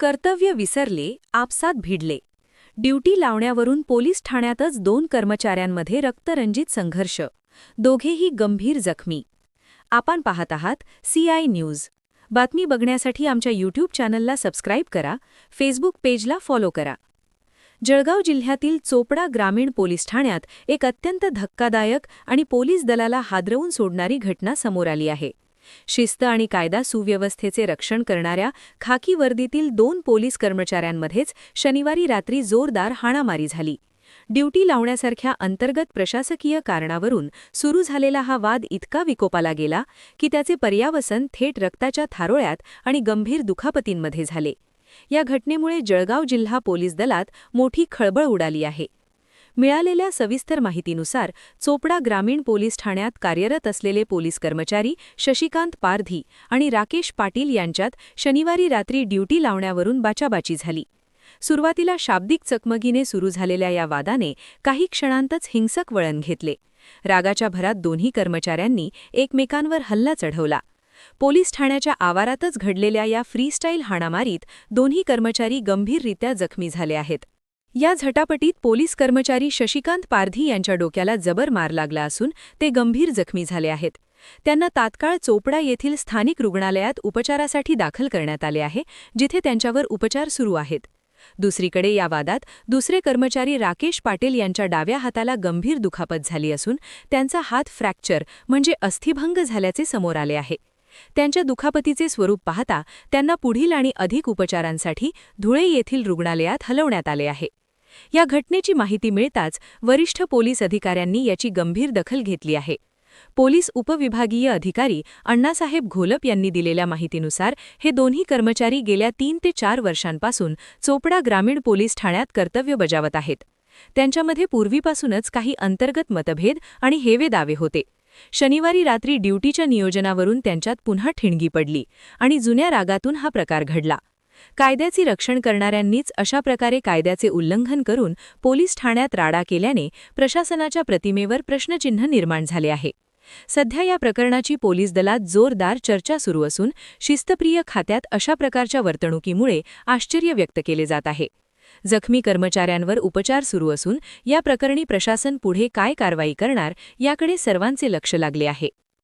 कर्तव्य विसरले आपसात भिडले. ड्युटी लावण्यावरून पोलीस ठाण्यातच दोन कर्मचाऱ्यांमध्ये रक्तरंजित संघर्ष. दोघेही गंभीर जखमी. आपण पाहत आहात सीआय न्यूज. बातमी बघण्यासाठी आमच्या यूट्यूब चॅनलला सबस्क्राईब करा फेसबुक पेजला फॉलो करा. जळगाव जिल्ह्यातील चोपडा ग्रामीण पोलीस ठाण्यात एक अत्यंत धक्कादायक आणि पोलीस दलाला हादरवून सोडणारी घटना समोर आली आहे. शिस्त आणि कायदा सुव्यवस्थेचे रक्षण करणाऱ्या खाकी वर्दीतील दोन पोलीस कर्मचाऱ्यांमध्येच शनिवारी रात्री जोरदार हाणामारी झाली. ड्युटी लावण्यासारख्या अंतर्गत प्रशासकीय कारणावरून सुरू झालेला हा वाद इतका विकोपाला गेला की त्याचे पर्यावसन थेट रक्ताच्या थारोळ्यात आणि गंभीर दुखापतींमध्ये झाले. या घटनेमुळे जळगाव जिल्हा पोलीस दलात मोठी खळबळ उडाली आहे. मिळालेल्या सविस्तर माहितीनुसार चोपडा ग्रामीण पोलीस ठाण्यात कार्यरत असलेले पोलीस कर्मचारी शशिकांत पारधी आणि राकेश पाटील यांच्यात शनिवारी रात्री ड्युटी लावण्यावरून बाचाबाची झाली. सुरुवातीला शाब्दिक चकमकीने सुरू झालेल्या या वादाने काही क्षणांतच हिंसक वळण घेतले. रागाच्या भरात दोन्ही कर्मचाऱ्यांनी एकमेकांवर हल्ला चढवला. पोलीस ठाण्याच्या आवारातच घडलेल्या या फ्रीस्टाईल हाणामारीत दोन्ही कर्मचारी गंभीररित्या जखमी झाले आहेत. या झटापटीत पोलीस कर्मचारी शशिकांत पारधी यांच्या डोक्याला जबर मार लागला असून ते गंभीर जखमी झाले आहेत. त्यांना तात्काळ चोपडा येथील स्थानिक रुग्णालयात उपचारासाठी दाखल करण्यात आले आहे जिथे त्यांच्यावर उपचार सुरू आहेत. दुसरीकडे या वादात दुसरे कर्मचारी राकेश पाटील यांच्या डाव्या हाताला गंभीर दुखापत झाली असून त्यांचा हात फ्रॅक्चर म्हणजे अस्थिभंग झाल्याचे समोर आले आहे. त्यांच्या दुखापतीचे स्वरूप पाहता त्यांना पुढील आणि अधिक उपचारांसाठी धुळे येथील रुग्णालयात हलवण्यात आले आहे. या घटनेची माहिती मिळताच वरिष्ठ पोलीस अधिकाऱ्यांनी याची गंभीर दखल घेतली आहे. पोलीस उपविभागीय अधिकारी अण्णासाहेब घोलप यांनी दिलेल्या माहितीनुसार हे दोन्ही कर्मचारी गेल्या तीन ते चार वर्षांपासून चोपडा ग्रामीण पोलीस ठाण्यात कर्तव्य बजावत आहेत. त्यांच्यामध्ये पूर्वीपासूनच काही अंतर्गत मतभेद आणि हेवे दावे होते. शनिवारी रात्री ड्युटीच्या नियोजनावरून त्यांच्यात पुन्हा ठिणगी पडली आणि जुन्या रागातून हा प्रकार घडला. कायद्याचे रक्षण करणाऱ्यांनीच अशा प्रकारे कायद्याचे उल्लंघन करून पोलीस ठाण्यात राडा केल्याने प्रशासनाच्या प्रतिमेवर प्रश्नचिन्ह निर्माण झाले आहे. सध्या या प्रकरणाची पोलीस दलात जोरदार चर्चा सुरू असून शिस्तप्रिय खात्यात अशा प्रकारच्या वर्तणुकीमुळे आश्चर्य व्यक्त केले जात आहे. जखमी कर्मचाऱ्यांवर उपचार सुरू असून या प्रकरणी प्रशासन पुढे काय कारवाई करणार याकडे सर्वांचे लक्ष लागले आहे.